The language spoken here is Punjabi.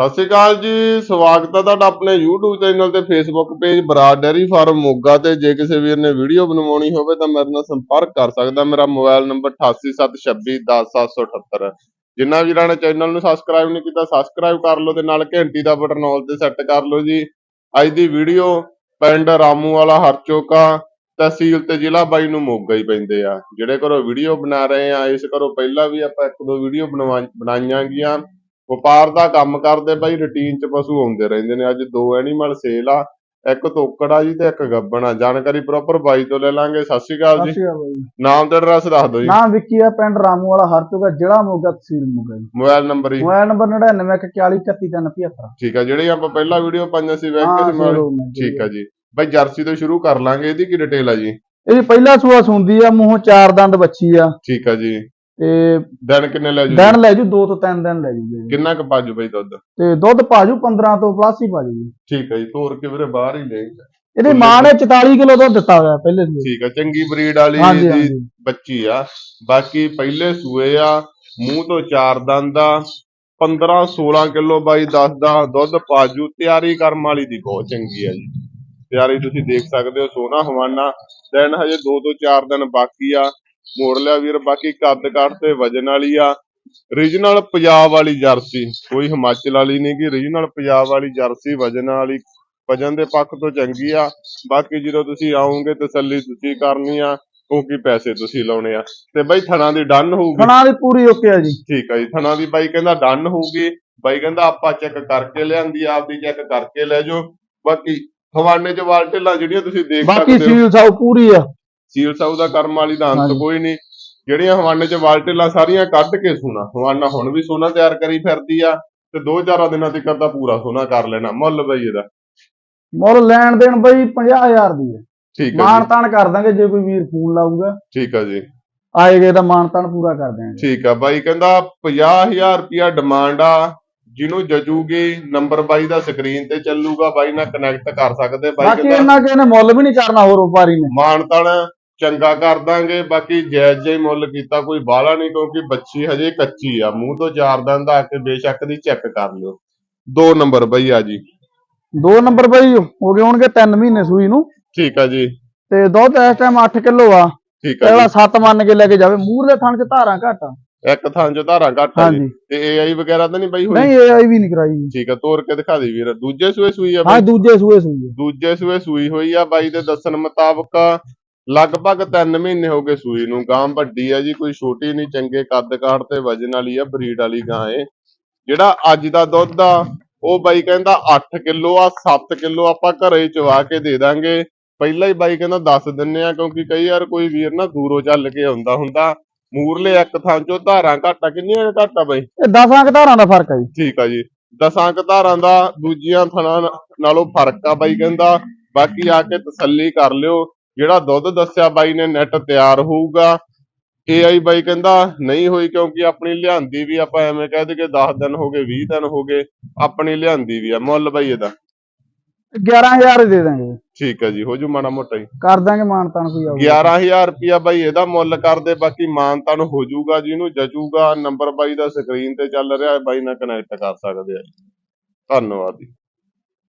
ਸਤਿ ਸ਼੍ਰੀ ਅਕਾਲ ਜੀ, ਸਵਾਗਤ ਹੈ ਤੁਹਾਡਾ ਆਪਣੇ YouTube ਚੈਨਲ ਤੇ Facebook page Brar dairy farm Moga ਤੇ। ਜੇ ਕਿਸੇ ਵੀਰ ਨੇ ਵੀਡੀਓ ਬਣਵਾਉਣੀ ਹੋਵੇ ਤਾਂ ਮੇਰੇ ਨਾਲ ਸੰਪਰਕ ਕਰ ਸਕਦਾ। ਮੇਰਾ ਮੋਬਾਈਲ ਨੰਬਰ 8876210778 ਜਿਨ੍ਹਾਂ ਵੀਰਾਂ ਨੇ ਚੈਨਲ ਨੂੰ ਸਬਸਕ੍ਰਾਈਬ ਨਹੀਂ ਕੀਤਾ ਸਬਸਕ੍ਰਾਈਬ ਕਰ ਲਓ ਤੇ ਨਾਲ ਘੰਟੀ ਦਾ ਬਟਨ ਆਲ ਤੇ ਸੈੱਟ ਕਰ ਲਓ ਜੀ। ਅੱਜ ਦੀ ਵੀਡੀਓ ਪਿੰਡ ਰਾਮੂ ਵਾਲਾ ਹਰਚੋਕਾ ਤਹਿਸੀਲ ਤੇ ਜ਼ਿਲ੍ਹਾ ਬਾਈ ਨੂੰ ਮੋਗਾ ਹੀ ਪੈਂਦੇ ਆ। ਜਿਹੜੇ ਘਰੋਂ ਵੀਡੀਓ ਬਣਾ ਰਹੇ ਆ, ਇਸ ਘਰੋਂ ਪਹਿਲਾਂ ਵੀ ਆਪਾਂ ਇੱਕ ਦੋ ਵੀਡੀਓ ਬਣਵਾ ਬਣਾਈਆਂ ਗਈਆਂ। ਵਪਾਰ ਦਾ ਕੰਮ ਕਰਦੇ ਬਾਈ ਰੁਟੀਨ ਚ ਪਸ਼ੂ ਆਉਂਦੇ ਰਹਿੰਦੇ ਨੇ। ਅੱਜ ਦੋ ਐਨੀਮਲ ਸੇਲ ਆ ਇੱਕ ਤੋਕੜ ਆ ਜੀ ਤੇ ਇੱਕ ਗੱਬਣ ਆ। ਜਾਣਕਾਰੀ ਪ੍ਰੋਪਰ ਬਾਈ ਤੋਂ ਲੈ ਲਾਂਗੇ। ਸਤਿ ਸ਼੍ਰੀ ਅਕਾਲ ਜੀ। ਨਾਮ ਤੇ ਐਡਰੈਸ ਦੱਸ ਦਿਓ ਜੀ। ਨਾਮ ਵਿੱਕੀ ਆ ਪਿੰਡ ਰਾਮੂ ਵਾਲਾ ਹਰ ਚੁਗਾ ਜ਼ਿਲ੍ਹਾ ਮੋਗਾ ਤਹਿਸੀਲ ਮੋਗਾ ਜੀ। ਮੋਬਾਈਲ ਨੰਬਰ ਜੀ। ਮੋਬਾਈਲ ਨੰਬਰ 9914133375 ਠੀਕ ਆ ਜਿਹੜੀ ਆਪਾਂ ਪਹਿਲਾਂ ਵੀਡੀਓ ਪਾਈਆਂ ਸੀ ਵੇਖ ਕੇ ਸੀ ਮੋਬਾਈਲ ਠੀਕ ਆ ਜੀ। ਬਾਈ ਜਰਸੀ ਤੋਂ ਸ਼ੁਰੂ ਕਰ ਲਾਂਗੇ। ਇਹਦੀ ਕੀ ਡਿਟੇਲ ਆ ਜੀ? ਇਹਦੀ ਪਹਿਲਾ ਸੂਆ ਸੁੰਦੀ ਆ ਮੂੰਹੋਂ ਚਾਰ ਦੰਦ ਬੱਚੀ ਆ। ਠੀਕ ਆ ਜੀ। ਤੇ ਦਿਨ ਕਿੰਨੇ ਲੈ ਜੂ ਦਿਨ ਲੈ ਜੂ 2 ਤੋਂ 3 ਦਿਨ ਲੈ ਜੂਗੀ ਜੀ। ਕਿੰਨਾ ਕੁ ਪਾਜੂ ਬਾਈ ਦੁੱਧ? ਤੇ ਦੁੱਧ ਭਾਜੂ 15 ਤੋਂ ਪਲੱਸ ਹੀ ਭਾਜੂ ਜੀ ਠੀਕ ਆ ਜੀ ਤੋਰ ਕੇ ਵੀਰੇ ਬਾਹਰ ਹੀ ਲੈ। ਇਹਦੀ ਮਾਂ ਨੇ 44 ਕਿਲੋ ਦੁੱਧ ਦਿੱਤਾ ਹੋਇਆ ਪਹਿਲੇ ਸੂਏ ਠੀਕ ਆ ਚੰਗੀ ਬਰੀਡ ਵਾਲੀ ਦੀ ਬੱਚੀ ਆ। ਬਾਕੀ ਪਹਿਲੇ ਸੂਏ ਆ ਮੂੰਹ ਤੋਂ ਚਾਰ ਦੰਦ ਆ 15 16 ਕਿਲੋ ਬਾਈ ਦੱਸਦਾ ਦੁੱਧ ਪਾਜੂ ਤਿਆਰੀ ਕਰਮ ਵਾਲੀ ਦੀ ਬਹੁਤ ਚੰਗੀ ਆ ਜੀ। ਤਿਆਰੀ ਤੁਸੀਂ ਦੇਖ ਸਕਦੇ ਹੋ ਸੋਨਾ ਹਵਾਨਾ। ਦਿਨ ਹਜੇ 2 ਤੋਂ 4 ਦਿਨ ਬਾਕੀ ਆ। ਮੋੜ ਲਿਆ ਵੀਰ ਬਾਕੀ ਕੱਦ ਕੱਟ ਤੇ ਵਜਨ ਵਾਲੀ ਆ। ਰੀਜਨਲ ਪੰਜਾਬ ਵਾਲੀ ਜਰਸੀ ਕੋਈ ਹਿਮਾਚਲ ਵਾਲੀ ਨਹੀਂ ਕਿ ਰੀਜਨਲ ਪੰਜਾਬ ਵਾਲੀ ਜਰਸੀ ਵਜਨ ਵਾਲੀ ਵਜਨ ਦੇ ਪੱਖ ਤੋਂ ਚੰਗੀ ਆ। ਬਾਕੀ ਜਦੋਂ ਤੁਸੀਂ ਆਓਗੇ ਤਸੱਲੀ ਤੁਸੀਂ ਕਰਨੀ ਆ ਕਿਉਂਕਿ ਪੈਸੇ ਤੁਸੀਂ ਲਾਉਣੇ ਆ। ਤੇ ਬਾਈ ਥਣਾ ਦੀ ਡਨ ਹੋਊਗੀ। ਖਣਾ ਦੀ ਪੂਰੀ ਓਕੇ ਆ ਜੀ। ਠੀਕ ਆ ਜੀ ਥਣਾ ਦੀ ਬਾਈ ਕਹਿੰਦਾ ਡਨ ਹੋਊਗੀ। ਬਾਈ ਕਹਿੰਦਾ ਆਪਾਂ ਚੈੱਕ ਕਰਕੇ ਲਿਆਂਦੀ ਆ, ਆਪਦੀ ਚੈੱਕ ਕਰਕੇ ਲੈ ਜਾਓ। ਬਾਕੀ ਹਵਾਨੇ ਚ ਵਾਲਟੇਲਾਂ ਜਿਹੜੀਆਂ ਤੁਸੀਂ ਦੇਖ ਬਾਕੀ ਸਕਦੇ ਹੋ। ਸੀਲ ਸਾਊ ਪੂਰੀ ਆ। ਸੀਲ ਸਾਊ ਦਾ ਕਰਮ ਵਾਲੀ ਦਾ ਅੰਤ। ਕੋਈ ਨਹੀਂ। ਜਿਹੜੀਆਂ ਹਵਾਨੇ ਚ ਵਾਲਟੇਲਾਂ ਸਾਰੀਆਂ ਕੱਢ ਕੇ ਸੋਨਾ ਹਵਾਨਾ ਹੁਣ ਵੀ ਸੋਨਾ ਤਿਆਰ ਕਰੀ ਫਿਰਦੀ ਆ ਤੇ ਦੋ ਚਾਰਾਂ ਦਿਨਾਂ ਤੱਕ ਤਾਂ ਪੂਰਾ ਸੋਨਾ ਕਰ ਲੈਣਾ ਮੁੱਲ ਬਈ ਇਹਦਾ। ਮੁੱਲ ਲੈਣ ਦੇਣ ਬਈ 50000 ਦੀ ਹੈ ਠੀਕ ਮਾਣ ਜੀ। ਤਾਣ ਕਰ ਦਾਂਗੇ ਜੇ ਕੋਈ ਵੀਰ ਫੋਨ ਲਾਊਗਾ। ਠੀਕ ਆ ਜੀ। ਆਏਗੇ ਤਾਂ ਮਾਣ ਤਾਣ ਪੂਰਾ ਕਰ ਦਿਆਂਗੇ। ਠੀਕ ਆ ਬਾਈ ਕਹਿੰਦਾ 50000 ਰੁਪਿਆ ਡਿਮਾਂਡ ਆ ਜਿਹਨੂੰ ਜਜੂਗੀ ਨੰਬਰ ਬਾਈ ਦਾ ਸਕਰੀਨ ਤੇ ਚੱਲੂਗਾ ਬਾਈ ਨਾਲ ਕਨੈਕਟ ਕਰ ਸਕਦੇ ਬਾਈ ਬਾਕੀ ਇਹਨਾਂ ਕਿਸੇ ਨੇ ਮੁੱਲ ਵੀ ਨਹੀਂ ਕਰਨਾ ਹੋਰ ਵਪਾਰੀ ਨੇ। ਮਾਨਤਨ ਚੰਗਾ ਕਰ ਦਾਂਗੇ ਬਾਕੀ ਜਾਇਜ਼ ਜਿਹਾ ਮੁੱਲ ਕੀਤਾ ਕੋਈ ਬਾਹਲਾ ਨਹੀਂ ਕਿਉਂਕਿ ਬੱਚੀ ਹਜੇ ਕੱਚੀ ਆ। ਮੂੰਹ ਤੋਂ ਚਾਰ ਦੰਦ ਆ ਕੇ ਬੇਸ਼ੱਕ ਦੀ ਚੈੱਕ ਕਰ ਲਿਓ। ਦੋ ਨੰਬਰ ਬਈ ਆ ਜੀ। ਦੋ ਨੰਬਰ ਬਈ ਹੋ ਗਏ ਹੋਣਗੇ 3 ਮਹੀਨੇ ਸੂਈ ਨੂੰ। ਠੀਕ ਆ ਜੀ। ਤੇ ਦੁੱਧ ਇਸ ਟਾਈਮ 8 ਕਿਲੋ ਆ। ਠੀਕ ਆ ਪਹਿਲਾ ਜੀ 7 ਮੰਨ ਕੇ ਲੈ ਕੇ ਜਾਵੇ। ਮੂਹਰਲੇ ਥਣ ਚ ਧਾਰਾਂ ਘੱਟ ਆ। ਇੱਕ ਥਾਂ ਚ ਧਾਰਾਂ ਘੱਟ ਆ ਜੀ। ਤੇ ਏਆਈ ਵਗੈਰਾ ਤਾਂ ਨਹੀਂ ਬਈ ਹੋਈ? ਨਹੀਂ ਇਹ ਆਈ ਵੀ ਨਹੀਂ ਕਰਾਈ। ਠੀਕ ਆ ਤੋਰ ਕੇ ਦਿਖਾ ਦੇ ਵੀਰ। ਦੂਜੇ ਸੂਏ ਸੂਈ ਆ ਹਾਂ ਦੂਜੇ ਸੂਏ ਸੂਈ ਆ। ਦੂਜੇ ਸੂਏ ਸੂਈ ਹੋਈ ਆ ਬਾਈ ਦੇ ਦੱਸਣ ਮੁਤਾਬਕ। ਲਗਭਗ 3 ਮਹੀਨੇ ਹੋ ਗਏ ਸੂਈ ਨੂੰ। ਗਾਂ ਵੱਡੀ ਆ ਜੀ ਕੋਈ ਛੋਟੀ ਨਹੀਂ ਚੰਗੇ ਕੱਦ ਕਾਠ ਤੇ ਵਜਨ ਵਾਲੀ ਆ ਬਰੀਡ ਵਾਲੀ ਗਾਂ ਏ। ਜਿਹੜਾ ਅੱਜ ਦਾ ਦੁੱਧ ਆ ਉਹ ਬਾਈ ਕਹਿੰਦਾ 8 ਕਿਲੋ ਆ 7 ਕਿਲੋ ਆਪਾਂ ਘਰੇ ਚਵਾ ਕੇ ਦੇ ਦਾਂਗੇ। ਪਹਿਲਾਂ ਹੀ ਬਾਈ ਕਹਿੰਦਾ ਦੱਸ ਦਿੰਨੇ ਆ ਕਿਉਂਕਿ ਕਈ ਵਾਰ ਕੋਈ ਵੀਰ ਨਾ ਦੂਰੋਂ ਚੱਲ ਕੇ ਆਉਂਦਾ ਹੁੰਦਾ। ਮੂਰਲੇ ਇੱਕ ਥਾਂ ਚੋਂ ਧਾਰਾਂ ਘਾਟਾ ਕਿੰਨੀਆਂ ਘਾਟਾ ਬਾਈ? ਇਹ 10 ਕੁ ਧਾਰਾਂ ਦਾ ਫ਼ਰਕ ਆ ਜੀ। ਠੀਕ ਆ ਜੀ। ਦਸਾਂ ਕੁ ਧਾਰਾਂ ਦਾ ਦੂਜੀਆਂ ਥਣਾਂ ਨਾ- ਨਾਲੋਂ ਫ਼ਰਕ ਆ ਬਾਈ ਕਹਿੰਦਾ। ਬਾਕੀ ਆ ਕੇ ਤਸੱਲੀ ਕਰ ਲਿਓ। ਜਿਹੜਾ ਦੁੱਧ ਦੱਸਿਆ ਬਾਈ ਨੇ ਨੈਟ ਤਿਆਰ ਹੋਊਗਾ। AI ਬਾਈ ਕਹਿੰਦਾ ਨਹੀਂ ਹੋਈ ਕਿਉਂਕਿ ਆਪਣੀ ਲਿਆਂਦੀ ਵੀ ਆਪਾਂ ਐਵੇਂ ਕਹਿ ਦਈਏ 10 ਦਿਨ ਹੋ ਗਏ 20 ਦਿਨ ਹੋ ਗਏ ਆਪਣੀ ਲਿਆਂਦੀ ਵੀ ਆ ਮੁੱਲ ਬਾਈ ਇਹਦਾ। 11000 ਦੇ ਦਾਂਗੇ। ਠੀਕ ਹੈ ਜੀ ਹੋ ਜੂ ਮਾੜਾ ਮੋਟਾ ਹੀ। ਕਰ ਦਾਂਗੇ ਮਾਣ ਤਾਣ ਕੋਈ ਆਊਗਾ। 11000 ਰੁਪਿਆ ਬਾਈ ਇਹਦਾ ਮੁੱਲ ਕਰਦੇ ਬਾਕੀ ਮਾਨਤਾਨ ਹੋ ਜਾਊਗਾ ਜਿਹਨੂੰ ਜਚੂਗਾ ਨੰਬਰ ਬਾਈ ਦਾ ਸਕਰੀਨ ਤੇ ਚੱਲ ਰਿਹਾ ਬਾਈ ਨਾਲ ਕਨੈਕਟ ਕਰ ਸਕਦੇ ਆ। ਧੰਨਵਾਦ ਜੀ।